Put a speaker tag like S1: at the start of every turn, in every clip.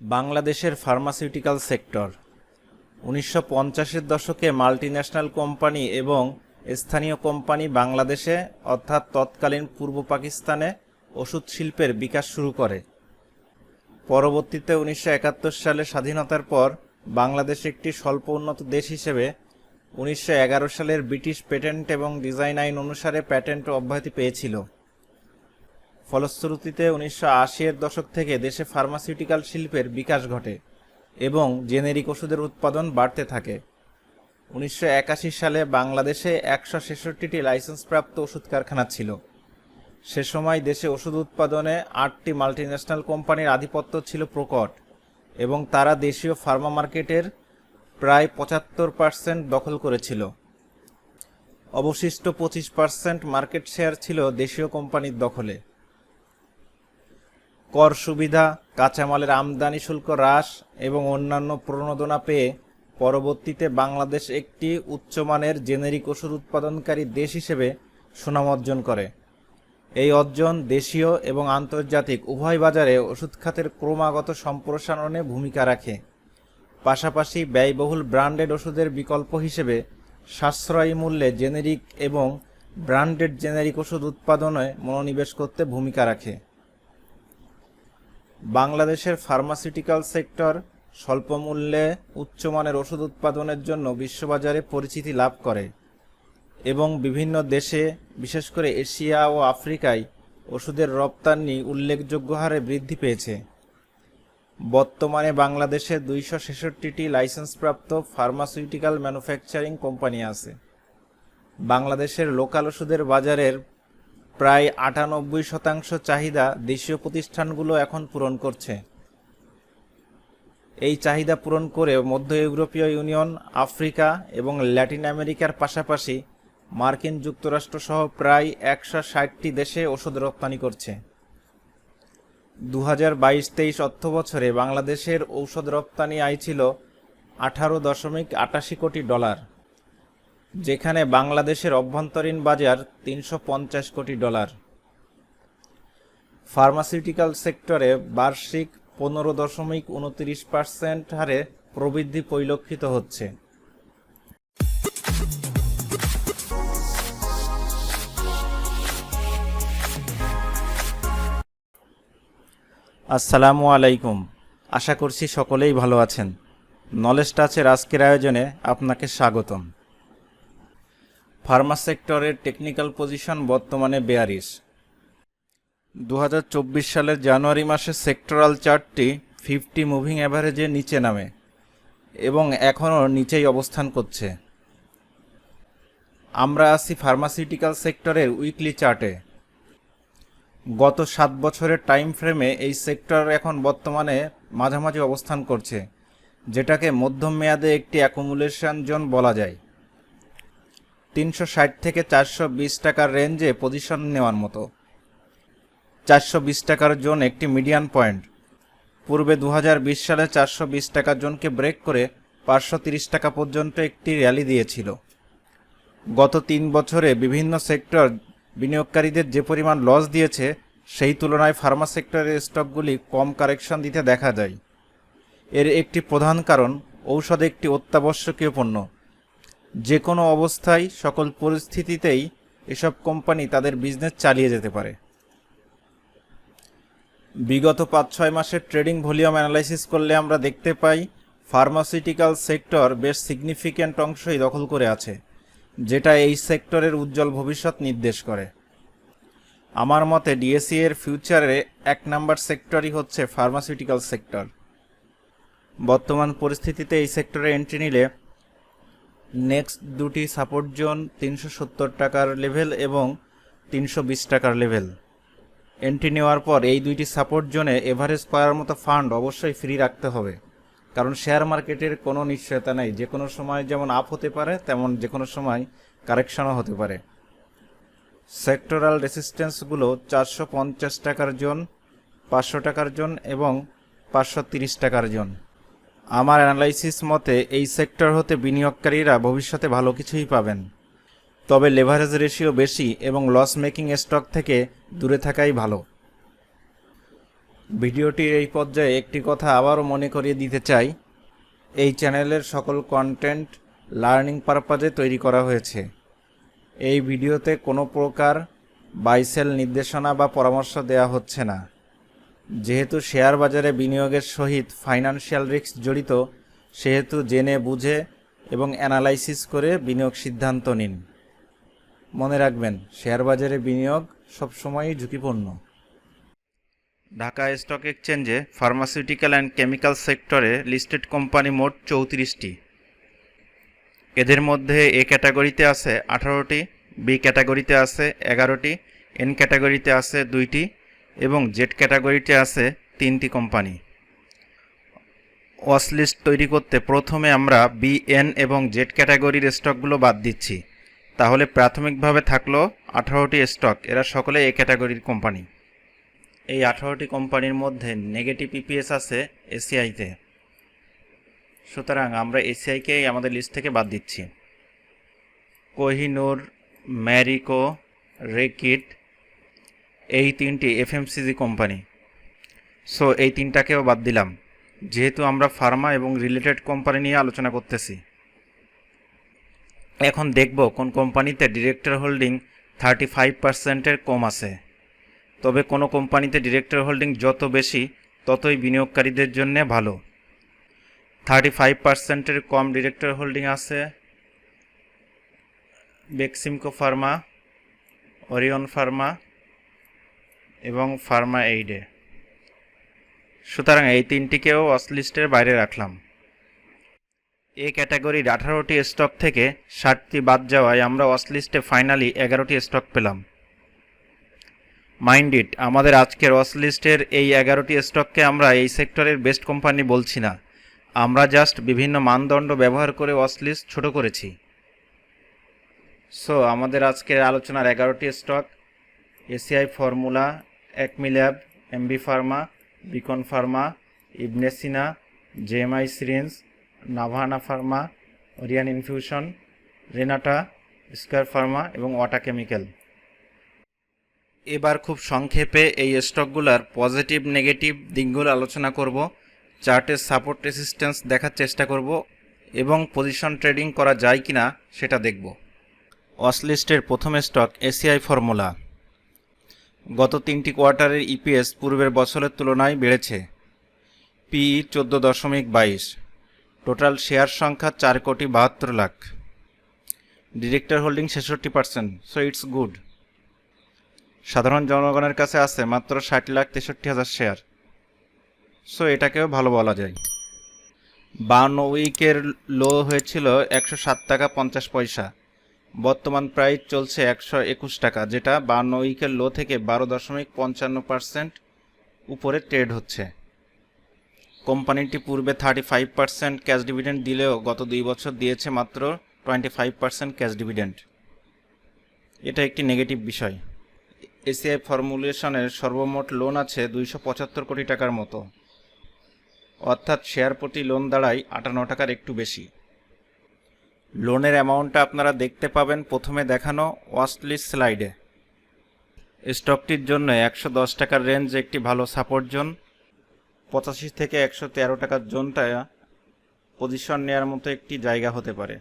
S1: বাংলাদেশের pharmaceutical sector উনিশশো পঞ্চাশের দশকে মাল্টিন্যাশনাল কোম্পানি এবং স্থানীয় কোম্পানি বাংলাদেশে, অর্থাৎ তৎকালীন পূর্ব পাকিস্তানে, ওষুধ শিল্পের বিকাশ শুরু করে। পরবর্তীতে উনিশশো একাত্তর সালে স্বাধীনতার পর বাংলাদেশ একটি স্বল্প উন্নত দেশ হিসেবে, উনিশশো এগারো সালের ব্রিটিশ পেটেন্ট এবং ডিজাইন আইন অনুসারে প্যাটেন্ট অব্যাহতি পেয়েছিল। ফলশ্রুতিতে উনিশশো এর দশক থেকে দেশে ফার্মাসিউটিক্যাল শিল্পের বিকাশ ঘটে এবং জেনেরিক ওষুধের উৎপাদন বাড়তে থাকে। উনিশশো একাশি সালে বাংলাদেশে একশো ছেষট্টিটি লাইসেন্সপ্রাপ্ত ওষুধ কারখানা ছিল। সে সময় দেশে ওষুধ উৎপাদনে আটটি মাল্টিন্যাশনাল কোম্পানির আধিপত্য ছিল প্রকট এবং তারা দেশীয় ফার্মা মার্কেটের প্রায় পঁচাত্তর পার্সেন্ট দখল করেছিল। অবশিষ্ট পঁচিশ পার্সেন্ট মার্কেট শেয়ার ছিল দেশীয় কোম্পানির দখলে। কর সুবিধা, কাঁচামালের আমদানি শুল্ক হ্রাস এবং অন্যান্য প্রণোদনা পেয়ে পরবর্তীতে বাংলাদেশ একটি উচ্চমানের জেনেরিক ওষুধ উৎপাদনকারী দেশ হিসেবে সুনাম অর্জন করে। এই অর্জন দেশীয় এবং আন্তর্জাতিক উভয় বাজারে ওষুধ খাতের ক্রমাগত সম্প্রসারণে ভূমিকা রাখে। পাশাপাশি ব্যয়বহুল ব্র্যান্ডেড ওষুধের বিকল্প হিসেবে সাশ্রয়ী মূল্যে জেনেরিক এবং ব্র্যান্ডেড জেনেরিক ওষুধ উৎপাদনে মনোনিবেশ করতে ভূমিকা রাখে। বাংলাদেশের ফার্মাসিউটিক্যাল সেক্টর স্বল্প মূল্যে উচ্চমানের ওষুধ উৎপাদনের জন্য বিশ্ববাজারে পরিচিতি লাভ করে এবং বিভিন্ন দেশে, বিশেষ করে এশিয়া ও আফ্রিকায় ওষুধের রপ্তানি উল্লেখযোগ্য হারে বৃদ্ধি পেয়েছে। বর্তমানে বাংলাদেশে দুইশো ছেষট্টিটি লাইসেন্সপ্রাপ্ত ফার্মাসিউটিক্যাল ম্যানুফ্যাকচারিং কোম্পানি আছে। বাংলাদেশের লোকাল ওষুধের বাজারের প্রায় আটানব্বই শতাংশ চাহিদা দেশীয় প্রতিষ্ঠানগুলো এখন পূরণ করছে। এই চাহিদা পূরণ করে মধ্য ইউরোপীয় ইউনিয়ন, আফ্রিকা এবং ল্যাটিন আমেরিকার পাশাপাশি মার্কিন যুক্তরাষ্ট্র সহ প্রায় একশো ষাটটি দেশে ওষুধ রপ্তানি করছে। দু হাজার বাইশ তেইশ অর্থ বছরে বাংলাদেশের ঔষধ রপ্তানি আয় ছিল আঠারো দশমিক আটাশি কোটি ডলার। যেখানে বাংলাদেশের অভ্যন্তরীণ বাজার তিনশো পঞ্চাশ কোটি ডলার। ফার্মাসিউটিক্যাল সেক্টরে বার্ষিক পনেরো দশমিক উনত্রিশ পার্সেন্ট হারে প্রবৃদ্ধি পরিলক্ষিত হচ্ছে। আসসালামু আলাইকুম। আশা করছি সকলেই ভালো আছেন। নলেজ টাচের আজকের আয়োজনে আপনাকে স্বাগতম। ফার্মা সেক্টরের টেকনিক্যাল পজিশন বর্তমানে বেয়ারিশ দু হাজার চব্বিশ সালের জানুয়ারি মাসে সেক্টরাল চার্টটি ফিফটি মুভিং অ্যাভারেজের নিচে নামে এবং এখনও নিচেই অবস্থান করছে। আমরা আছি ফার্মাসিউটিক্যাল সেক্টরের উইকলি চার্টে গত সাত বছরের টাইম ফ্রেমে এই সেক্টর এখন বর্তমানে মাঝামাঝি অবস্থান করছে, যেটাকে মধ্যম মেয়াদে একটি অ্যাকুমুলেশন জোন বলা যায়। তিনশো ষাট থেকে চারশো বিশ টাকার রেঞ্জে পজিশন নেওয়ার মতো। চারশো বিশ টাকার জোন একটি মিডিয়ান পয়েন্ট পূর্বে দু হাজার বিশ সালে চারশো বিশ টাকার জোনকে ব্রেক করে পাঁচশো তিরিশ টাকা পর্যন্ত একটি র্যালি দিয়েছিল। গত তিন বছরে বিভিন্ন সেক্টর বিনিয়োগকারীদের যে পরিমাণ লস দিয়েছে, সেই তুলনায় ফার্মা সেক্টরের স্টকগুলি কম কারেকশন দিতে দেখা যায়। এর একটি প্রধান কারণ ঔষধ একটি অত্যাবশ্যকীয় পণ্য। যে কোনো অবস্থায় সকল পরিস্থিতিতেই এসব কোম্পানি তাদের বিজনেস চালিয়ে যেতে পারে। বিগত পাঁচ ছয় মাসের ট্রেডিং ভলিউম অ্যানালাইসিস করলে আমরা দেখতে পাই ফার্মাসিউটিক্যাল সেক্টর বেশ সিগনিফিক্যান্ট অংশই দখল করে আছে, যেটা এই সেক্টরের উজ্জ্বল ভবিষ্যৎ নির্দেশ করে। আমার মতে ডিএসসি এর ফিউচারে এক নাম্বার সেক্টরই হচ্ছে ফার্মাসিউটিক্যাল সেক্টর বর্তমান পরিস্থিতিতে এই সেক্টরে এন্ট্রি নিলে নেক্সট দুটি সাপোর্ট জোন তিনশো সত্তর টাকার লেভেল এবং তিনশো বিশ টাকার লেভেল এন্ট্রি নেওয়ার পর এই দুইটি সাপোর্ট জোনে এভারেজ করার মতো ফান্ড অবশ্যই ফ্রি রাখতে হবে। কারণ শেয়ার মার্কেটের কোনো নিশ্চয়তা নেই। যে কোনো সময় যেমন আপ হতে পারে, তেমন যে কোনো সময় কারেকশনও হতে পারে। সেক্টরাল রেসিস্ট্যান্সগুলো চারশো পঞ্চাশ টাকার জোন, পাঁচশো টাকার জোন এবং পাঁচশো তিরিশ টাকার জোন। আমার অ্যানালাইসিস মতে, এই সেক্টর হতে বিনিয়োগকারীরা ভবিষ্যতে ভালো কিছুই পাবেন। তবে লেভারেজ রেশিও বেশি এবং লস মেকিং স্টক থেকে দূরে থাকাই ভালো। ভিডিওটির এই পর্যায়ে একটি কথা আবারও মনে করিয়ে দিতে চাই। এই চ্যানেলের সকল কন্টেন্ট লার্নিং পারপাজে তৈরি করা হয়েছে। এই ভিডিওতে কোনো প্রকার বাইসেল নির্দেশনা বা পরামর্শ দেওয়া হচ্ছে না। যেহেতু শেয়ার বাজারে বিনিয়োগের সহিত ফাইনান্সিয়াল রিস্ক জড়িত, সেহেতু জেনে বুঝে এবং অ্যানালাইসিস করে বিনিয়োগ সিদ্ধান্ত নিন। মনে রাখবেন শেয়ার বাজারে বিনিয়োগ সবসময়ই ঝুঁকিপূর্ণ। ঢাকা স্টক এক্সচেঞ্জে ফার্মাসিউটিক্যাল অ্যান্ড কেমিক্যাল সেক্টরে লিস্টেড কোম্পানি মোট চৌত্রিশটি। এদের মধ্যে এ ক্যাটাগরিতে আছে আঠারোটি, বি ক্যাটাগরিতে আছে এগারোটি, এন ক্যাটাগরিতে আছে দুইটি এবং জেড ক্যাটাগরিতে আছে তিনটি কোম্পানি ওয়াচ লিস্ট তৈরি করতে প্রথমে আমরা বি এন এবং জেড ক্যাটাগরির স্টকগুলো বাদ দিচ্ছি। তাহলে প্রাথমিকভাবে থাকল আঠারোটি স্টক এরা সকলে এ ক্যাটাগরির কোম্পানি এই আঠারোটি কোম্পানির মধ্যে নেগেটিভ ইপিএস আছে এসিআইতে সুতরাং আমরা এসিআইকেই আমাদের লিস্ট থেকে বাদ দিচ্ছি। কোহিনুর ম্যারিকো রেকিট এই তিনটি এফএমসিজি কোম্পানি সো এই তিনটাকেও বাদ দিলাম। যেহেতু আমরা ফার্মা এবং রিলেটেড কোম্পানি নিয়ে আলোচনা করতেছি। এখন দেখব কোন কোম্পানিতে ডিরেক্টর হোল্ডিং থার্টি ফাইভ পার্সেন্টের কম আছে। তবে কোনো কোম্পানিতে ডিরেক্টর হোল্ডিং যত বেশি, ততই বিনিয়োগকারীদের জন্য ভালো। থার্টি ফাইভ পার্সেন্টের কম ডিরেক্টর হোল্ডিং আছে বেক্সিমকো ফার্মা ওরিয়ন ফার্মা এবং ফার্মা এইডে। সুতরাং এই তিনটিকেও অসলিস্টের বাইরে রাখলাম। এ ক্যাটাগরির আঠারোটি স্টক থেকে ষাটটি বাদ যাওয়ায় আমরা অসলিস্টে ফাইনালি এগারোটি স্টক পেলাম। মাইন্ড ইট, আমাদের আজকের ওয়াচ লিস্টের এই এগারোটি স্টককে আমরা এই সেক্টরের বেস্ট কোম্পানি বলছি না। আমরা জাস্ট বিভিন্ন মানদণ্ড ব্যবহার করে ওয়াচ লিস্ট ছোট করেছি। সো, আমাদের আজকের আলোচনার এগারোটি stock, ACI formula Acmelab MB pharma, Beacon pharma Ibnsina JMI syringe, Navana pharma, Orion infusion, Renata, Square pharma এবং ওয়াটা কেমিক্যাল। এবার খুব সংক্ষেপে এই স্টকগুলোর পজিটিভ, নেগেটিভ দিকগুলো আলোচনা করব চার্টের সাপোর্ট রেসিস্ট্যান্স দেখার চেষ্টা করব এবং পজিশন ট্রেডিং করা যায় কিনা সেটা দেখব। অসলিস্টের প্রথম স্টক এসিআই ফর্মুলা। গত তিনটি কোয়ার্টারের ইপিএস পূর্বের বছরের তুলনায় বেড়েছে। পিই চোদ্দ দশমিক বাইশ। টোটাল শেয়ার সংখ্যা চার কোটি বাহাত্তর লাখ। ডিরেক্টর হোল্ডিং ছেষট্টি পার্সেন্ট, সো ইটস গুড। সাধারণ জনগণের কাছে আছে মাত্র ষাট লাখ তেষট্টি হাজার শেয়ার। সো এটাকেও ভালো বলা যায়। বান্ন উইকের লো হয়েছিল একশো সাত টাকা পঞ্চাশ পয়সা। বর্তমান প্রাইস চলছে একশো একুশ টাকা, যেটা বান্ন উইকের লো থেকে বারো দশমিক পঞ্চান্ন পার্সেন্ট উপরে ট্রেড হচ্ছে। কোম্পানিটি পূর্বে thirty five percent cash dividend দিলেও গত দুই বছর দিয়েছে মাত্র twenty five percent cash dividend এটা একটি নেগেটিভ বিষয়। এসিআই ফর্মুলেশনের সর্বমোট লোন আছে দুইশো পঁচাত্তর কোটি টাকার মতো। অর্থাৎ শেয়ার প্রতি লোন দাঁড়ায় আটান্ন টাকার একটু বেশি। লোনের অ্যামাউন্টটা আপনারা দেখতে পাবেন প্রথমে দেখানো ওয়াস্টলিস স্লাইডে। স্টকটির জন্য একশো দশ টাকার রেঞ্জ একটি ভালো সাপোর্ট জোন। পঁচাশি থেকে একশো তেরো টাকার জোনটা পজিশন নেওয়ার মতো একটি জায়গা হতে পারে।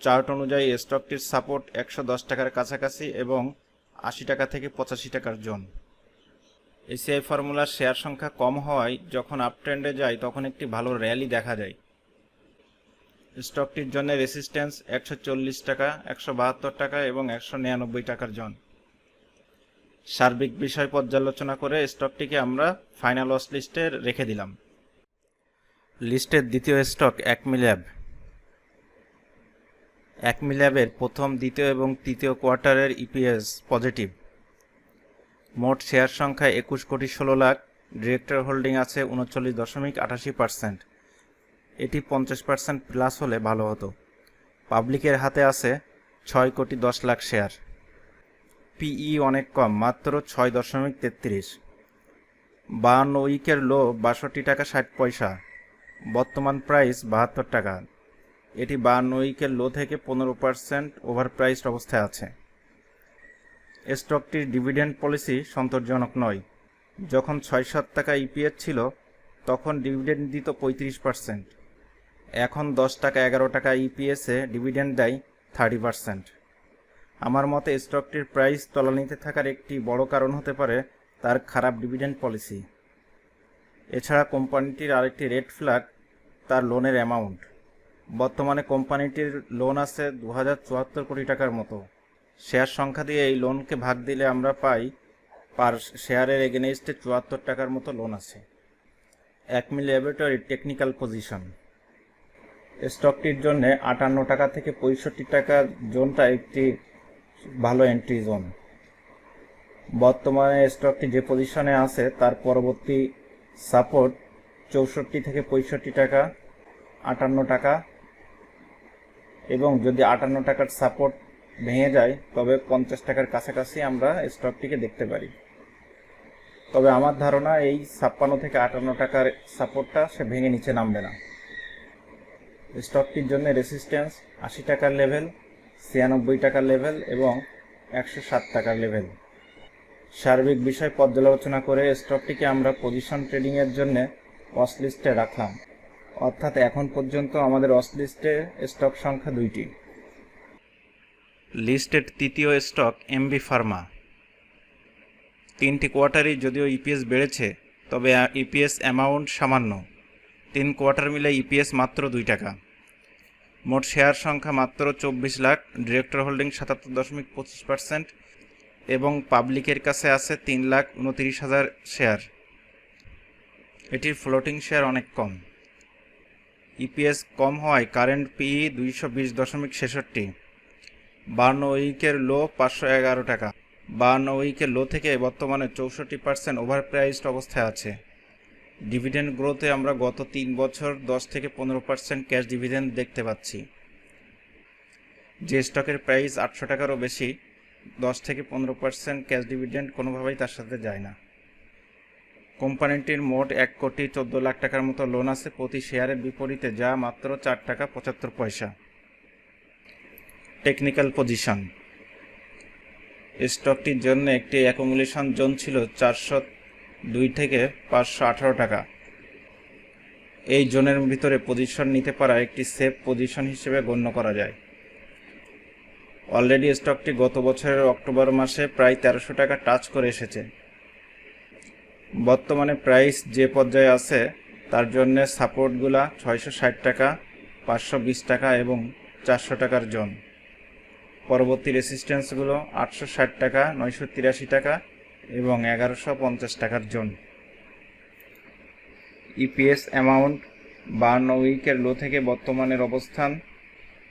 S1: চার্ট অনুযায়ী স্টকটির সাপোর্ট একশো দশ টাকার কাছাকাছি এবং আশি টাকা থেকে পঁচাশি টাকার জোন। এসিআই ফর্মুলার শেয়ার সংখ্যা কম হওয়ায় যখন আপট্রেন্ডে যায় তখন একটি ভালো র্যালি দেখা যায়। স্টকটির জন্য রেসিস্ট্যান্স একশো চল্লিশ টাকা, একশো বাহাত্তর টাকা এবং একশো নিরানব্বই টাকার জন। সার্বিক বিষয় পর্যালোচনা করে স্টকটিকে আমরা ফাইনাল ওয়াশ লিস্টে রেখে দিলাম। লিস্টের দ্বিতীয় স্টক একমিল্যাব। একমিল্যাবের প্রথম, দ্বিতীয় এবং তৃতীয় কোয়ার্টারের ইপিএস পজিটিভ। মোট শেয়ার সংখ্যা একুশ কোটি ষোলো লাখ, ডিরেক্টর হোল্ডিং আছে উনচল্লিশ দশমিক আটাশি পার্সেন্ট। এটি পঞ্চাশ পার্সেন্ট প্লাস হলে ভালো হতো। পাবলিকের হাতে আছে ছয় কোটি দশ লাখ শেয়ার। পিই অনেক কম, মাত্র ছয় দশমিক তেত্রিশ। বাহান্ন উইকের লো, বাষট্টি টাকা ষাট পয়সা। বর্তমান প্রাইস বাহাত্তর টাকা। এটি বাহান্ন উইকের লো থেকে পনেরো পার্সেন্ট ওভার প্রাইসড অবস্থায় আছে। স্টকটির ডিভিডেন্ড পলিসি সন্তোষজনক নয়। যখন ছয় সাত টাকা ইপিএস ছিল, তখন ডিভিডেন্ড দিত পঁয়ত্রিশ পার্সেন্ট এখন দশ টাকা, এগারো টাকা ইপিএসে ডিভিডেন্ড দেয় থার্টি পার্সেন্ট আমার মতে স্টকটির প্রাইস তলানিতে থাকার একটি বড় কারণ হতে পারে তার খারাপ ডিভিডেন্ড পলিসি এছাড়া কোম্পানিটির আরেকটি রেড ফ্ল্যাগ তার লোনের অ্যামাউন্ট বর্তমানে কোম্পানিটির লোন আছে দু হাজার চুয়াত্তর কোটি টাকার মতো। শেয়ার সংখ্যা দিয়ে এই লোনকে ভাগ দিলে আমরা পাই পার শেয়ারের এগেনস্টে চুয়াত্তর টাকার মতো লোন আছে। Acme laboratory technical position স্টকটির জন্য আটান্ন টাকা থেকে পঁয়ষট্টি টাকার জোনটা একটি ভালো এন্ট্রি জোন বর্তমানে স্টকটি যে পজিশনে আছে, তার পরবর্তী সাপোর্ট চৌষট্টি থেকে পঁয়ষট্টি টাকা, আটান্ন টাকা। এবং যদি আটান্ন টাকার সাপোর্ট ভেঙে যায়, তবে পঞ্চাশ টাকার কাছাকাছি আমরা স্টকটিকে দেখতে পারি। তবে আমার ধারণা, এই ছাপ্পান্ন থেকে আটান্ন টাকার সাপোর্টটা সে ভেঙে নিচে নামবে না। স্টকটির জন্য রেসিস্ট্যান্স আশি টাকার লেভেল ছিয়ানব্বই টাকার লেভেল এবং একশো সাত টাকার লেভেল সার্বিক বিষয় পর্যালোচনা করে স্টকটিকে আমরা পজিশন ট্রেডিংয়ের জন্য ওয়াচ লিস্টে রাখলাম। অর্থাৎ এখন পর্যন্ত আমাদের ওয়াচ লিস্টে স্টক সংখ্যা দুইটি। লিস্টেড তৃতীয় স্টক এমবি ফার্মা তিনটি কোয়ার্টারই যদিও ইপিএস বেড়েছে, তবে ইপিএস অ্যামাউন্ট সামান্য। তিন কোয়ার্টার মিলে ইপিএস মাত্র দুই টাকা। মোট শেয়ার সংখ্যা মাত্র চব্বিশ লাখ, ডিরেক্টর হোল্ডিং সাতাত্তর দশমিক পঁচিশ পার্সেন্ট এবং পাবলিকের কাছে আছে তিন লাখ উনতিরিশ হাজার শেয়ার। এটির ফ্লোটিং শেয়ার অনেক কম। ইপিএস কম হওয়ায় কারেন্ট পিই দুইশো বিশ দশমিক ছেষট্টি। বান্ন উইকের লো পাঁচশো এগারো টাকা। বান্ন উইকের লো থেকে বর্তমানে চৌষট্টি পার্সেন্ট ওভার প্রাইসড অবস্থায় আছে। ডিভিডেন্ড গ্রোথে আমরা গত তিন বছর দশ থেকে পনেরো পার্সেন্ট ক্যাশ ডিভিডেন্ড দেখতে পাচ্ছি। যে স্টকের প্রাইস আটশো টাকারও বেশি, দশ থেকে পনেরো পার্সেন্ট ক্যাশ ডিভিডেন্ড কোনোভাবেই তার সাথে যায় না। কোম্পানিটির মোট এক কোটি চোদ্দ লাখ টাকার মতো লোন আছে প্রতি শেয়ারের বিপরীতে, যা মাত্র চার টাকা পঁচাত্তর পয়সা। টেকনিক্যাল পজিশন স্টকটির জন্য একটি অ্যাকুমুলেশন জোন ছিল চারশো দুই থেকে পাঁচশো আঠারো টাকা। এই জোনের ভিতরে পজিশন নিতে পারা একটি সেফ পজিশন হিসেবে গণ্য করা যায়। অলরেডি স্টকটি গত বছরের অক্টোবর মাসে প্রায় তেরোশো টাকা টাচ করে এসেছে। বর্তমানে প্রাইস যে পর্যায়ে আছে, তার জন্য সাপোর্টগুলা ছয়শো ষাট টাকা, পাঁচশো বিশ টাকা এবং চারশো টাকার জোন। পরবর্তী রেসিস্ট্যান্সগুলো আটশো ষাট টাকা, নয়শো তিরাশি টাকা এবং এগারোশো পঞ্চাশ টাকার জোন। ইপিএস অ্যামাউন্ট বান্ন উইকের লো থেকে বর্তমানের অবস্থান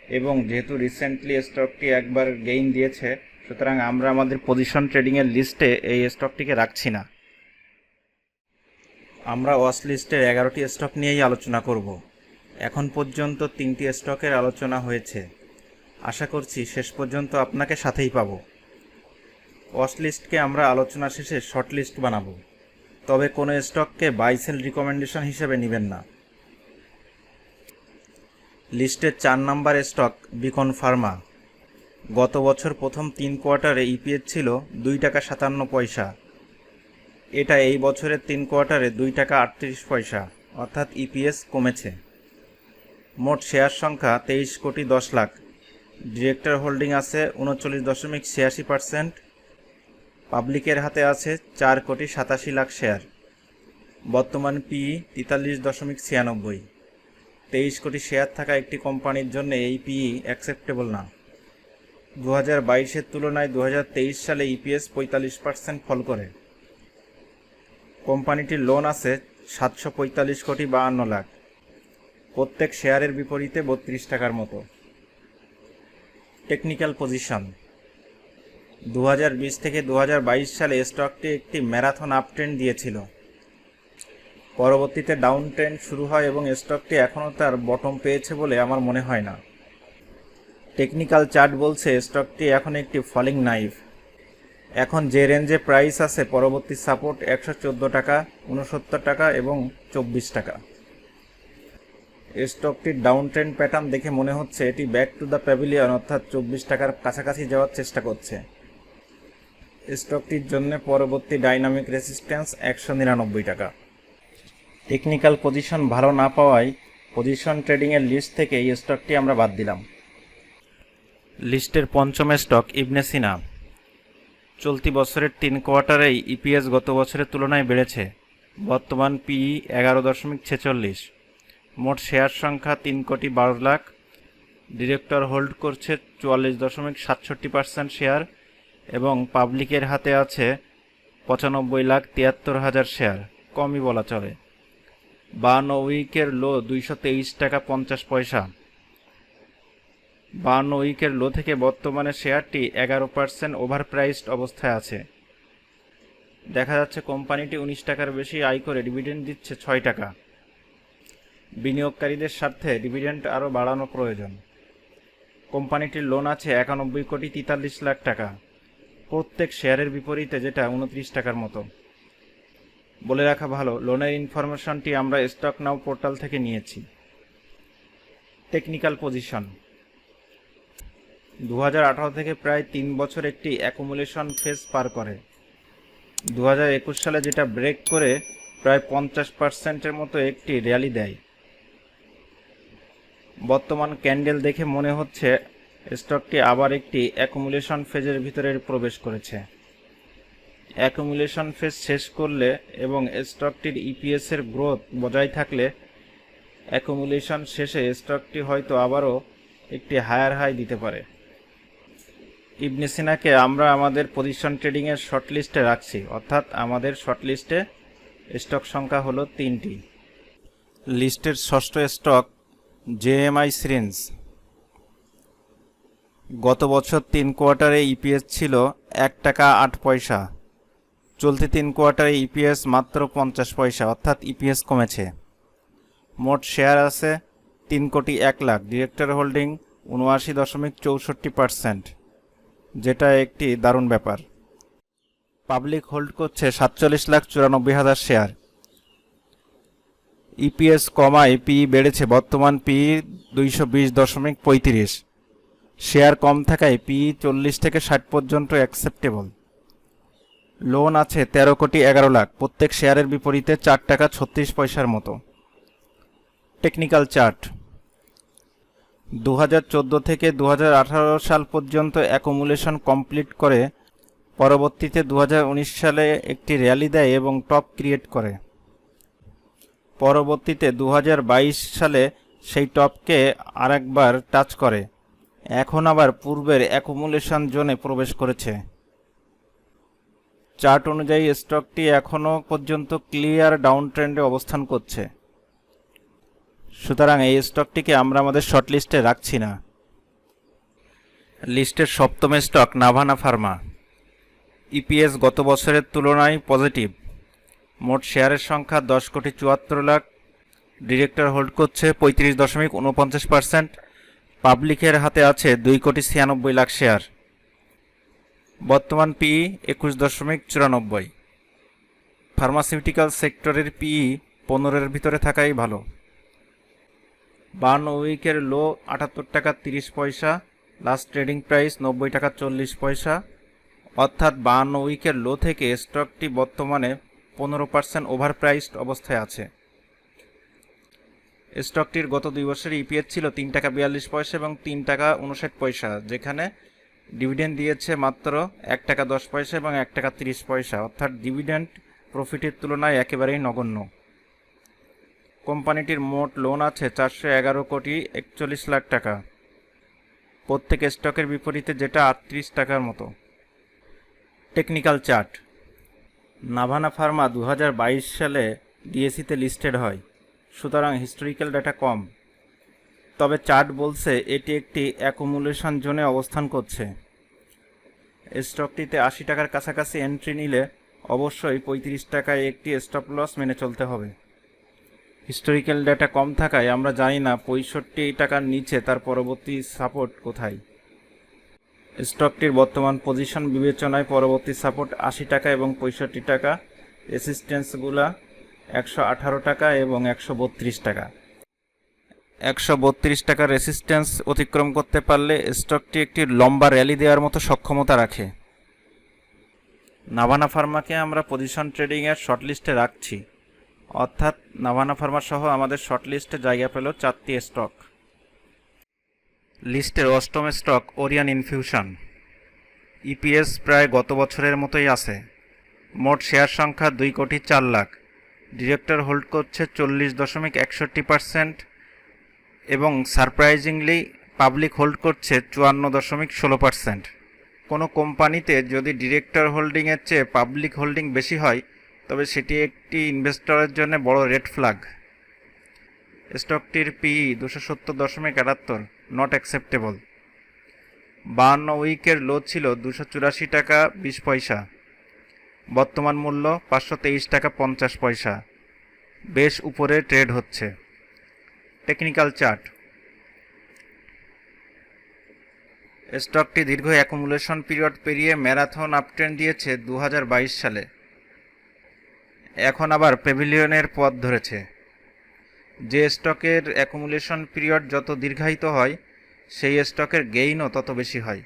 S1: এবং যেহেতু রিসেন্টলি স্টকটি একবার গেইন দিয়েছে, সুতরাং আমরা আমাদের পজিশন ট্রেডিংয়ের লিস্টে এই স্টকটিকে রাখছি না। আমরা ওয়াচ লিস্টের এগারোটি স্টক নিয়েই আলোচনা করব। এখন পর্যন্ত তিনটি স্টকের আলোচনা হয়েছে। আশা করছি শেষ পর্যন্ত আপনাকে সাথেই পাবো। লিস্টকে আমরা আলোচনা শেষে শর্ট লিস্ট বানাবো। তবে কোনো স্টককে বাই সেল রিকমেন্ডেশন হিসেবে নেবেন না। লিস্টের চার নাম্বার স্টক, বিকন ফার্মা। গত বছর প্রথম তিন কোয়ার্টারে ইপিএস ছিল দুই টাকা সাতান্ন পয়সা। এটা এই বছরের তিন কোয়ার্টারে দুই টাকা আটত্রিশ পয়সা, অর্থাৎ ইপিএস কমেছে। মোট শেয়ার সংখ্যা তেইশ কোটি দশ লাখ। ডিরেক্টর হোল্ডিং আছে উনচল্লিশ দশমিক ছিয়াশি পার্সেন্ট। পাবলিকের হাতে আছে চার কোটি সাতাশি লাখ শেয়ার। বর্তমান পিই তেতাল্লিশ দশমিক ছিয়ানব্বই। তেইশ কোটি শেয়ার থাকা একটি কোম্পানির জন্য এই পিই অ্যাকসেপ্টেবল না। দু হাজার বাইশের তুলনায় দু হাজার তেইশ সালে ইপিএস পঁয়তাল্লিশ পার্সেন্ট ফল করে। কোম্পানিটির লোন আছে সাতশো পঁয়তাল্লিশ কোটি বাহান্ন লাখ। প্রত্যেক শেয়ারের বিপরীতে বত্রিশ টাকার মতো। টেকনিক্যাল পজিশন দু হাজার বিশ থেকে দু হাজার বাইশ সালে স্টকটি একটি ম্যারাথন আপ ট্রেন্ড দিয়েছিল। পরবর্তীতে ডাউন ট্রেন্ড শুরু হয় এবং স্টকটি এখনও তার বটম পেয়েছে বলে আমার মনে হয় না। টেকনিক্যাল চার্ট বলছে স্টকটি এখন একটি ফলিং নাইফ। এখন যে রেঞ্জে প্রাইস আছে, পরবর্তী সাপোর্ট একশো চোদ্দ টাকা উনসত্তর টাকা এবং চব্বিশ টাকা। স্টকটির ডাউন ট্রেন্ড প্যাটার্ন দেখে মনে হচ্ছে এটি ব্যাক টু দ্য প্যাভিলিয়ন, অর্থাৎ চব্বিশ টাকার কাছাকাছি যাওয়ার চেষ্টা করছে। স্টকটির জন্য পরবর্তী ডাইনামিক রেসিস্ট্যান্স একশো নিরানব্বই টাকা। টেকনিক্যাল পজিশন ভালো না পাওয়ায় পজিশন ট্রেডিংয়ের লিস্ট থেকে এই স্টকটি আমরা বাদ দিলাম। লিস্টের পঞ্চম স্টক ইবনে সিনা চলতি বছরের তিন কোয়ার্টারেই ইপিএস গত বছরের তুলনায় বেড়েছে। বর্তমান পিই এগারো দশমিক ছেচল্লিশ। মোট শেয়ার সংখ্যা তিন কোটি বারো লাখ। ডিরেক্টর হোল্ড করছে চুয়াল্লিশ দশমিক সাতষট্টি পার্সেন্ট শেয়ার। এবং পাবলিকের হাতে আছে পঁচানব্বই লাখ তিয়াত্তর হাজার শেয়ার। কমই বলা চলে। বান্ন উইকের লো দুইশো তেইশ টাকা পঞ্চাশ পয়সা। বান্ন উইকের লো থেকে বর্তমানে শেয়ারটি এগারো পার্সেন্ট ওভার প্রাইসড অবস্থায় আছে। দেখা যাচ্ছে কোম্পানিটি উনিশ টাকার বেশি আয় করে ডিভিডেন্ড দিচ্ছে ছয় টাকা। বিনিয়োগকারীদের স্বার্থে ডিভিডেন্ড আরও বাড়ানো প্রয়োজন। কোম্পানিটির লোন আছে একানব্বই কোটি তেতাল্লিশ লাখ টাকা। প্রত্যেক শেয়ারের বিপরীতে যেটা উনত্রিশ টাকার মতো। বলে রাখা ভালো, লোনের ইনফরমেশনটি আমরা স্টক নাও পোর্টাল থেকে নিয়েছি। Technical position. দু হাজার আঠারো থেকে প্রায় তিন বছর একটি অ্যাকুমুলেশন ফেজ পার করে। দু হাজার একুশ সালে যেটা ব্রেক করে প্রায় পঞ্চাশ পার্সেন্টের মতো একটি র্যালি দেয়। বর্তমান ক্যান্ডেল দেখে মনে হচ্ছে স্টকটি আবার একটি অ্যাকুমুলেশন ফেজের ভিতরে প্রবেশ করেছে। অ্যাকুমুলেশন ফেজ শেষ করলে এবং স্টকটির ইপিএস এর গ্রোথ বজায় থাকলে অ্যাকুমুলেশন শেষে স্টকটি হয়তো আবারও একটি হায়ার হাই দিতে পারে। ইবনে সিনাকে আমরা আমাদের পজিশন ট্রেডিংয়ের শর্ট লিস্টে রাখছি, অর্থাৎ আমাদের শর্টলিস্টে স্টক সংখ্যা হলো তিনটি। লিস্টের ষষ্ঠ স্টক জেএমআই সিরিঞ্জ। গত বছর তিন কোয়ার্টারে ইপিএস ছিল এক টাকা আট পয়সা। চলতি তিন কোয়ার্টারে ইপিএস মাত্র পঞ্চাশ পয়সা, অর্থাৎ ইপিএস কমেছে। মোট শেয়ার আছে তিন কোটি এক লাখ। ডিরেক্টর হোল্ডিং উনআশি দশমিক চৌষট্টি পার্সেন্ট, যেটা একটি দারুণ ব্যাপার। পাবলিক হোল্ড করছে সাতচল্লিশ লাখ চুরানব্বই হাজার শেয়ার। ইপিএস কমায় পি বেড়েছে, বর্তমান পি দুইশো বিশ দশমিক পঁয়ত্রিশ। শেয়ার কম থাকায় পি চল্লিশ থেকে ষাট পর্যন্ত অ্যাকসেপ্টেবল লোন আছে তেরো কোটি এগারো লাখ, প্রত্যেক শেয়ারের বিপরীতে চার টাকা ছত্রিশ পয়সার মতো। টেকনিক্যাল চার্ট দু হাজার চোদ্দ থেকে দু হাজার আঠারো সাল পর্যন্ত অ্যাকুমুলেশন কমপ্লিট করে, পরবর্তীতে দু হাজার উনিশ সালে একটি র্যালি দেয় এবং টপ ক্রিয়েট করে। পরবর্তীতে দু হাজার বাইশ সালে সেই টপকে আরেকবার টাচ করে। এখন আবার পূর্বের অ্যাকুমুলেশন জোনে প্রবেশ করেছে। চার্ট অনুযায়ী স্টকটি এখনও পর্যন্ত ক্লিয়ার ডাউন ট্রেন্ডে অবস্থান করছে। সুতরাং এই স্টকটিকে আমরা আমাদের শর্ট লিস্টে রাখছি না। লিস্টের সপ্তম স্টক নাভানা ফার্মা ইপিএস গত বছরের তুলনায় পজিটিভ মোট শেয়ারের সংখ্যা দশ কোটি চুয়াত্তর লাখ। ডিরেক্টর হোল্ড করছে পঁয়ত্রিশ দশমিক উনপঞ্চাশ পার্সেন্ট পাবলিকের হাতে আছে দুই কোটি ছিয়ানব্বই লাখ শেয়ার। বর্তমান পিই একুশ দশমিক চুরানব্বই। ফার্মাসিউটিক্যাল সেক্টরের পিই পনেরোর ভিতরে থাকাই ভালো। বার্ন উইকের লো আটাত্তর টাকা তিরিশ পয়সা লাস্ট ট্রেডিং প্রাইস নব্বই টাকা চল্লিশ পয়সা। অর্থাৎ বাহান্ন উইকের লো থেকে স্টকটি বর্তমানে পনেরো পার্সেন্ট ওভার প্রাইসড অবস্থায় আছে। স্টকটির গত দুই বছরের ইপিএস ছিল তিন টাকা বিয়াল্লিশ পয়সা এবং তিন টাকা উনষাট পয়সা, যেখানে ডিভিডেন্ড দিয়েছে মাত্র এক টাকা দশ পয়সা এবং এক টাকা তিরিশ পয়সা। অর্থাৎ ডিভিডেন্ড প্রফিটের তুলনায় একেবারেই নগণ্য। কোম্পানিটির মোট লোন আছে চারশো এগারো কোটি একচল্লিশ লাখ টাকা। প্রত্যেক স্টকের বিপরীতে যেটা আটত্রিশ টাকার মতো। টেকনিক্যাল চার্ট নাভানা ফার্মা দু হাজার বাইশ সালে ডিএসিতে লিস্টেড হয়। সুতরাং হিস্টোরিক্যাল ডাটা কম। তবে চার্ট বলছে এটি একটি অ্যাকুমুলেশন জোনে অবস্থান করছে। স্টকটিতে আশি টাকার কাছাকাছি এন্ট্রি নিলে অবশ্যই পঁয়ত্রিশ টাকায় একটি স্টপ লস মেনে চলতে হবে। হিস্টোরিক্যাল ডাটা কম থাকায় আমরা জানি না পঁয়ষট্টি টাকার নিচে তার পরবর্তী সাপোর্ট কোথায়। স্টকটির বর্তমান পজিশন বিবেচনায় পরবর্তী সাপোর্ট আশি টাকা এবং পঁয়ষট্টি টাকা। রেসিস্ট্যান্সগুলা একশো আঠারো টাকা এবং একশো বত্রিশ টাকা। একশো বত্রিশ টাকার রেসিস্ট্যান্স অতিক্রম করতে পারলে স্টকটি একটি লম্বা র্যালি দেওয়ার মতো সক্ষমতা রাখে। নাভানা ফার্মাকে আমরা পজিশন ট্রেডিংয়ের শর্ট লিস্টে রাখছি। অর্থাৎ নাভানা ফার্মা সহ আমাদের শর্ট লিস্টে জায়গা পেল চারটি স্টক লিস্টের অষ্টম স্টক ওরিয়ান ইনফিউশন ইপিএস প্রায় গত বছরের মতোই আছে। মোট শেয়ার সংখ্যা দুই কোটি চার লাখ। ডিরেক্টর হোল্ড করছে চল্লিশ দশমিক একষট্টি পার্সেন্ট এবং সারপ্রাইজিংলি পাবলিক হোল্ড করছে চুয়ান্ন দশমিক ষোলো পার্সেন্ট। কোনো কোম্পানিতে যদি ডিরেক্টর হোল্ডিংয়ের চেয়ে পাবলিক হোল্ডিং বেশি হয়, তবে সেটি একটি ইনভেস্টরের জন্য বড় রেড ফ্ল্যাগ। স্টকটির পিই দুশো সত্তর দশমিক একাত্তর নট অ্যাকসেপ্টেবল বাহান্ন উইকের লো ছিল দুশো চুরাশি টাকা, বিশ পয়সা। বর্তমান মূল্য পাঁচশো তেইশ টাকা পঞ্চাশ পয়সা। বেশ উপরে ট্রেড হচ্ছে। Technical chart. স্টকটি দীর্ঘ অ্যাকুমুলেশন পিরিয়ড পেরিয়ে ম্যারাথন আপট্রেন্ড দিয়েছে দু হাজার বাইশ সালে। এখন আবার পেভিলিয়নের পথ ধরেছে। যে স্টকের অ্যাকুমুলেশন পিরিয়ড যত দীর্ঘায়িত হয়, সেই স্টকের গেইনও তত বেশি হয়।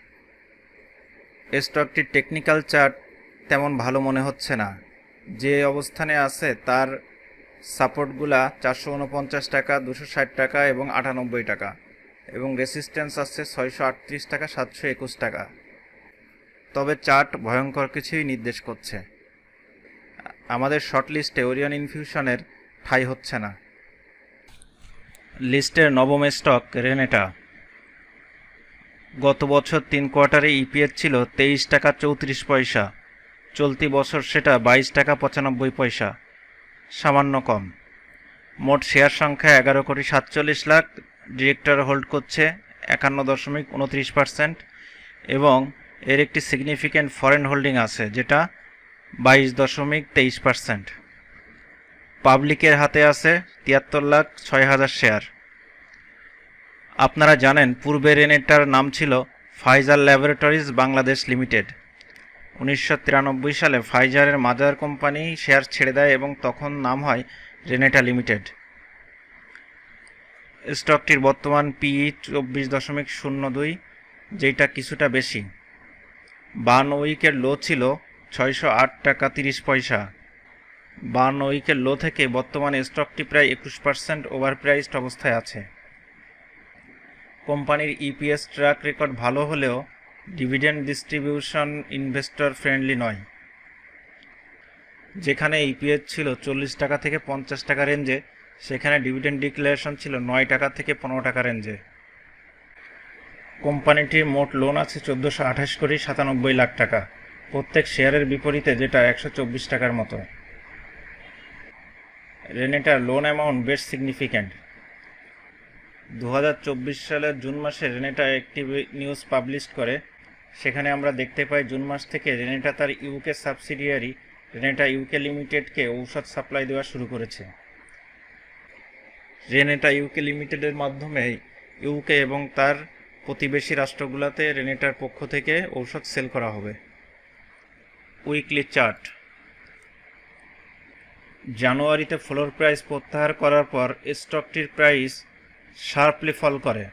S1: স্টকটির টেকনিক্যাল চার্ট তেমন ভালো মনে হচ্ছে না। যে অবস্থানে আছে, তার সাপোর্টগুলা চারশো উনপঞ্চাশ টাকা, দুশো ষাট টাকা এবং আটানব্বই টাকা এবং রেসিস্ট্যান্স আসছে ছয়শো আটত্রিশ টাকা, সাতশো একুশ টাকা। তবে চার্ট ভয়ঙ্কর কিছুই নির্দেশ করছে। আমাদের শর্ট লিস্টে ওরিয়ন ইনফিউশনের ঠাই হচ্ছে না। লিস্টের নবম স্টক রেনেটা। গত বছর তিন কোয়ার্টারে ইপিএস ছিল তেইশ টাকা চৌত্রিশ পয়সা। চলতি বছর সেটা বাইশ টাকা পঁচানব্বই পয়সা, সামান্য কম। মোট শেয়ার সংখ্যা এগারো কোটি সাতচল্লিশ লাখ, ডিরেক্টর হোল্ড করছে একান্ন দশমিক উনত্রিশ পার্সেন্ট এবং এর একটি সিগনিফিক্যান্ট ফরেন হোল্ডিং আছে যেটা বাইশ দশমিক তেইশ পার্সেন্ট। পাবলিকের হাতে আছে তিয়াত্তর লাখ ছয় হাজার শেয়ার। আপনারা জানেন পূর্বের রেনেটার নাম ছিল ফাইজার ল্যাবরেটরিজ বাংলাদেশ লিমিটেড। উনিশশো তিরানব্বই সালে ফাইজারের মাদার কোম্পানি শেয়ার ছেড়ে দেয় এবং তখন নাম হয় রেনেটা লিমিটেড। স্টকটির বর্তমান পিই চব্বিশ দশমিক শূন্য দুই যেটা কিছুটা বেশি। বান্ন উইকের লো ছিল ছয়শো আট টাকা তিরিশ পয়সা। বান্ন উইকের লো থেকে বর্তমানে স্টকটি প্রায় একুশ পার্সেন্ট ওভার প্রাইসড অবস্থায় আছে। কোম্পানির ইপিএস ট্র্যাক রেকর্ড ভালো হলেও ডিভিডেন্ড ডিস্ট্রিবিউশন ইনভেস্টর ফ্রেন্ডলি নয়। যেখানে ইপিএস ছিল চল্লিশ টাকা থেকে পঞ্চাশ টাকা রেঞ্জে সেখানে ডিভিডেন্ড ডিক্লারেশন ছিল নয় টাকা থেকে পনেরো টাকা রেঞ্জে কোম্পানিটির মোট লোন আছে চোদ্দোশো আঠাশ কোটি সাতানব্বই লাখ টাকা। প্রত্যেক শেয়ারের বিপরীতে যেটা একশো চব্বিশ টাকার মতো। রেনেটার লোন অ্যামাউন্ট বেশ সিগনিফিক্যান্ট দু হাজার চব্বিশ সালের জুন মাসে রেনেটা একটি নিউজ পাবলিশ করে সেখানে আমরা দেখতে পাই জুন মাস থেকে রেনেটা তার ইউকে সাবসিডিয়ারি, রেনেটা ইউকে লিমিটেডকে ঔষধ সাপ্লাই দেওয়া শুরু করেছে। রেনেটা ইউকে লিমিটেডের মাধ্যমে ইউকে এবং তার প্রতিবেশী রাষ্ট্রগুলোতে রেনেটার পক্ষ থেকে ঔষধ সেল করা হবে। Weekly chart. জানুয়ারিতে ফ্লোর প্রাইস প্রত্যাহার করার পর স্টকটির প্রাইস শার্পলি ফল করে।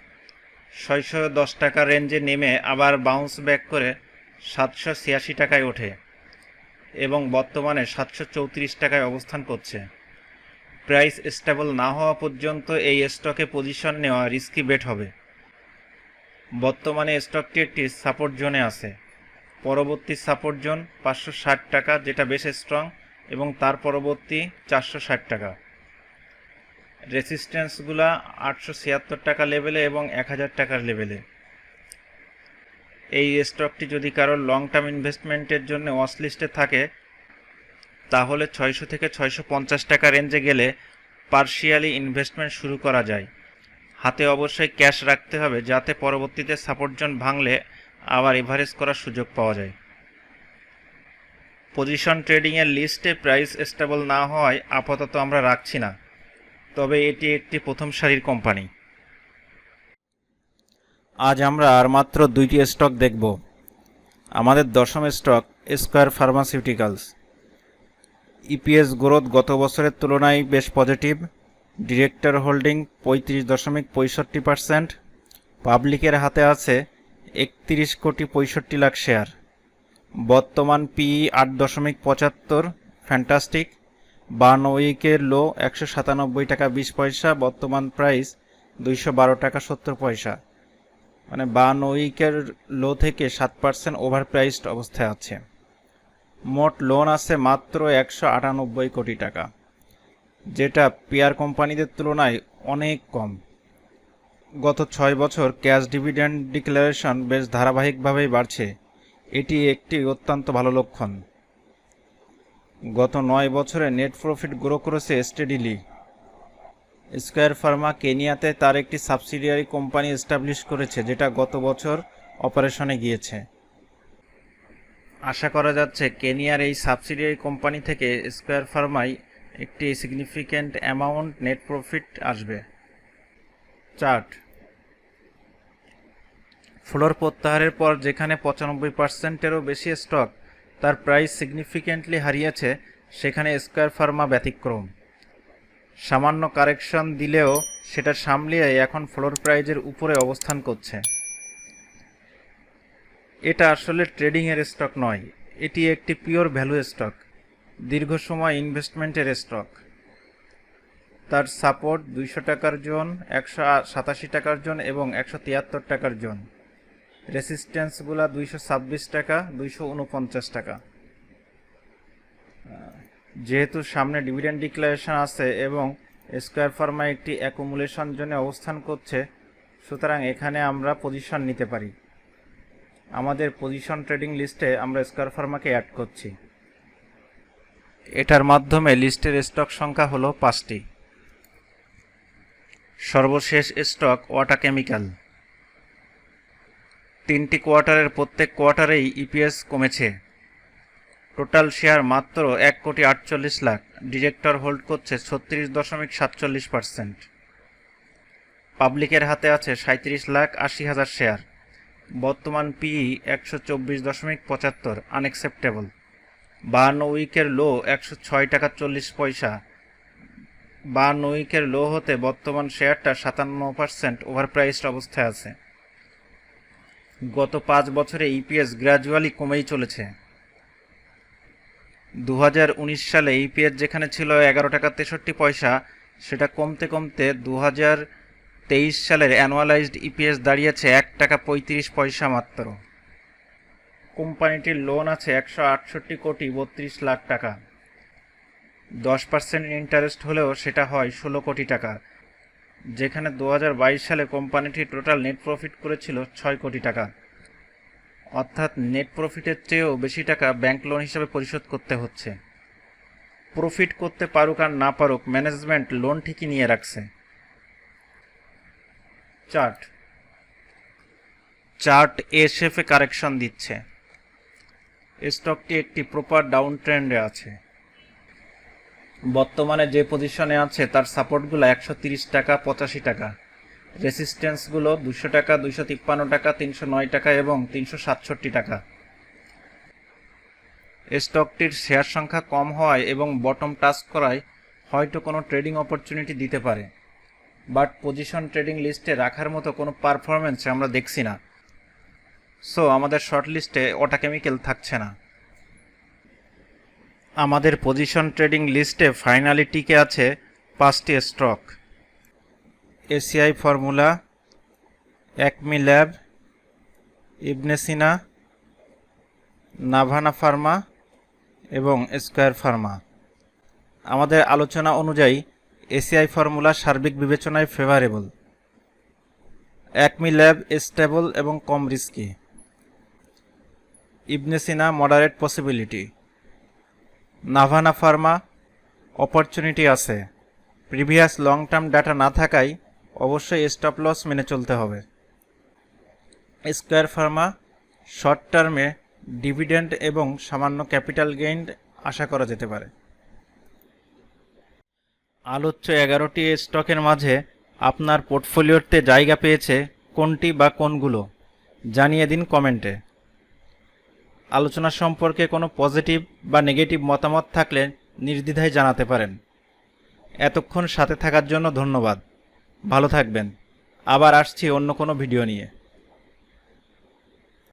S1: ছয়শো দশ টাকা রেঞ্জে নেমে আবার বাউন্স ব্যাক করে সাতশো ছিয়াশি টাকায় ওঠে এবং বর্তমানে সাতশো চৌত্রিশ টাকায় অবস্থান করছে। প্রাইস স্টেবল না হওয়া পর্যন্ত এই স্টকে পজিশন নেওয়া রিস্কি বেট হবে। বর্তমানে স্টকটি একটি সাপোর্ট জোনে আছে। পরবর্তী সাপোর্ট জোন পাঁচশো ষাট টাকা, যেটা বেশ স্ট্রং এবং তার পরবর্তী চারশো ষাট টাকা। রেসিস্ট্যান্সগুলা আটশো ছিয়াত্তর টাকা লেভেলে এবং এক হাজার টাকার লেভেলে। এই স্টকটি যদি কারোর লং টার্ম ইনভেস্টমেন্টের জন্য ওয়াচ লিস্টে থাকে, তাহলে ছয়শো থেকে ছয়শো পঞ্চাশ টাকা রেঞ্জে গেলে পার্শিয়ালি ইনভেস্টমেন্ট শুরু করা যায়। হাতে অবশ্যই ক্যাশ রাখতে হবে, যাতে পরবর্তীতে সাপোর্ট জোন ভাঙলে আবার এভারেজ করার সুযোগ পাওয়া যায়। পজিশন ট্রেডিংয়ের লিস্টে প্রাইস স্টেবল না হওয়ায় আপাতত আমরা রাখছি না। তবে এটি একটি প্রথম সারির কোম্পানি। আজ আমরা আর মাত্র দুইটি স্টক দেখব। আমাদের দশম stock, square pharmaceuticals. EPS growth গত বছরের তুলনায় বেশ পজিটিভ। ডিরেক্টর হোল্ডিং পঁয়ত্রিশ দশমিক পঁয়ষট্টি পার্সেন্ট। পাবলিকের হাতে আছে একত্রিশ কোটি পঁয়ষট্টি লাখ শেয়ার। বর্তমান পিই আট দশমিক পঁচাত্তর, ফ্যান্টাস্টিক। বার্ন উইকের লো, একশো সাতানব্বই টাকা বিশ পয়সা, বর্তমান প্রাইস দুইশো বারো টাকা সত্তর পয়সা। মানে বার্ন উইকের লো থেকে সাত পার্সেন্ট ওভার প্রাইসড অবস্থায় আছে। মোট লোন আছে মাত্র একশো আটানব্বই কোটি টাকা, যেটা পেয়ার কোম্পানিদের তুলনায় অনেক কম। গত ছয় বছর ক্যাশ ডিভিডেন্ড ডিক্লারেশন বেশ ধারাবাহিকভাবেই বাড়ছে। এটি একটি অত্যন্ত ভালো লক্ষণ। গত নয় বছরে নেট প্রফিট গ্রো করেছে স্টেডিলি। স্কোয়ার ফার্মা কেনিয়াতে তার একটি সাবসিডিয়ারি কোম্পানি এস্টাবলিশ করেছে, যেটা গত বছর অপারেশনে গিয়েছে। আশা করা যাচ্ছে কেনিয়ার এই সাবসিডিয়ারি কোম্পানি থেকে স্কোয়ার ফার্মায় একটি সিগনিফিক্যান্ট অ্যামাউন্ট নেট প্রফিট আসবে। চার্ট। ফ্লোর প্রত্যাহারের পর যেখানে পঁচানব্বই পার্সেন্টেরও বেশি স্টক তার প্রাইস সিগনিফিক্যান্টলি হারিয়েছে সেখানে স্কয়ার ফার্মা ব্যতিক্রম। সামান্য কারেকশন দিলেও সেটা সামলিয়ে এখন ফ্লোর প্রাইজের উপরে অবস্থান করছে। এটা আসলে ট্রেডিংয়ের স্টক নয়, এটি একটি পিওর ভ্যালু স্টক, দীর্ঘ সময় ইনভেস্টমেন্টের স্টক। তার সাপোর্ট দুইশো টাকার জোন, একশো সাতাশি টাকার জোন এবং একশো তিয়াত্তর টাকার জোন। রেসিস্ট্যান্সগুলা দুইশো ছাব্বিশ টাকা, দুইশো উনপঞ্চাশ টাকা। যেহেতু সামনে ডিভিডেন্ড ডিক্লারেশন আছে এবং স্কোয়ার ফার্মা একটি অ্যাকুমুলেশন জোনে অবস্থান করছে, সুতরাং এখানে আমরা পজিশন নিতে পারি। আমাদের পজিশন ট্রেডিং লিস্টে আমরা স্কোয়ার ফার্মাকে অ্যাড করছি। এটার মাধ্যমে লিস্টের স্টক সংখ্যা হলো পাঁচটি। সর্বশেষ স্টক ওয়াটা কেমিক্যাল তিনটি কোয়ার্টারের প্রত্যেক কোয়ার্টারেই ইপিএস কমেছে। টোটাল শেয়ার মাত্র এক কোটি আটচল্লিশ লাখ। ডিরেক্টর হোল্ড করছে ছত্রিশ দশমিক সাতচল্লিশ পার্সেন্ট। পাবলিকের হাতে আছে সাঁত্রিশ লাখ আশি হাজার শেয়ার। বর্তমান পিই একশো চব্বিশ দশমিক পঁচাত্তর আনএক্সেপ্টেবল বাহান্ন উইকের লো একশো ছয় টাকা চল্লিশ পয়সা। বাহান্ন উইকের লো হতে বর্তমান শেয়ারটা সাতান্ন পার্সেন্ট ওভারপ্রাইসড অবস্থায় আছে। গত পাঁচ বছরে ইপিএস গ্র্যাজুয়ালি কমেই চলেছে। দু হাজার উনিশ সালে ইপিএস যেখানে ছিল এগারো টাকা তেষট্টি পয়সা, সেটা কমতে কমতে দু তেইশ সালের অ্যানুয়ালাইজড ইপিএস দাঁড়িয়েছে এক টাকা পঁয়ত্রিশ পয়সা মাত্র। কোম্পানিটির লোন আছে একশো আটষট্টি কোটি বত্রিশ লাখ টাকা। দশ পার্সেন্ট ইন্টারেস্ট হলেও সেটা হয় ষোলো কোটি টাকা। যেখানে দু হাজার বাইশ সালে কোম্পানিটি টোটাল নেট প্রফিট করেছিল ছয় কোটি টাকা। অর্থাৎ নেট প্রফিটের চেয়েও বেশি টাকা ব্যাংক লোন হিসাবে পরিশোধ করতে হচ্ছে। প্রফিট করতে পারুক আর না পারুক, ম্যানেজমেন্ট লোন ঠিকই নিয়ে রাখছে। চার্ট। চার্ট এ শেফে কারেকশন দিচ্ছে। স্টকটি একটি প্রপার ডাউন ট্রেন্ডে আছে। বর্তমানে যে পজিশনে আছে, তার সাপোর্টগুলো একশো তিরিশ টাকা, পঁচাশি টাকা। রেসিস্ট্যান্সগুলো দুশো টাকা দুইশো তিপ্পান্ন টাকা, তিনশো নয় টাকা এবং তিনশো সাতষট্টি টাকা। স্টকটির শেয়ার সংখ্যা কম হওয়ায় এবং বটম টাচ করায় হয়তো কোনো ট্রেডিং অপরচুনিটি দিতে পারে। বাট পজিশন ট্রেডিং লিস্টে রাখার মতো কোনো পারফরমেন্স আমরা দেখছি না। সো আমাদের শর্ট লিস্টে ওটা কেমিক্যাল থাকছে না। আমাদের পজিশন ট্রেডিং লিস্টে ফাইনালি টিকে আছে পাঁচটি stock ACI formula Acme lab Ibn Sina Navana pharma এবং স্কোয়ার ফার্মা আমাদের আলোচনা অনুযায়ী এসিআই ফর্মুলা সার্বিক বিবেচনায় ফেভারেবল একমি ল্যাব স্টেবল এবং কম risky Ibn Sina moderate possibility Navana pharma opportunity আছে। প্রিভিয়াস লং টার্ম ডাটা না থাকায় অবশ্যই স্টপ লস মেনে চলতে হবে। স্কোয়ার ফার্মা শর্ট টার্মে ডিভিডেন্ড এবং সামান্য ক্যাপিটাল গেইন আশা করা যেতে পারে। আলোচ্য এগারোটি স্টকের মাঝে আপনার পোর্টফোলিওতে জায়গা পেয়েছে কোনটি বা কোনগুলো? জানিয়ে দিন কমেন্টে আলোচনা সম্পর্কে কোনো পজিটিভ বা নেগেটিভ মতামত থাকলে নির্দ্বিধায় জানাতে পারেন। এতক্ষণ সাথে থাকার জন্য ধন্যবাদ। ভালো থাকবেন। আবার আসছি অন্য কোনো ভিডিও নিয়ে।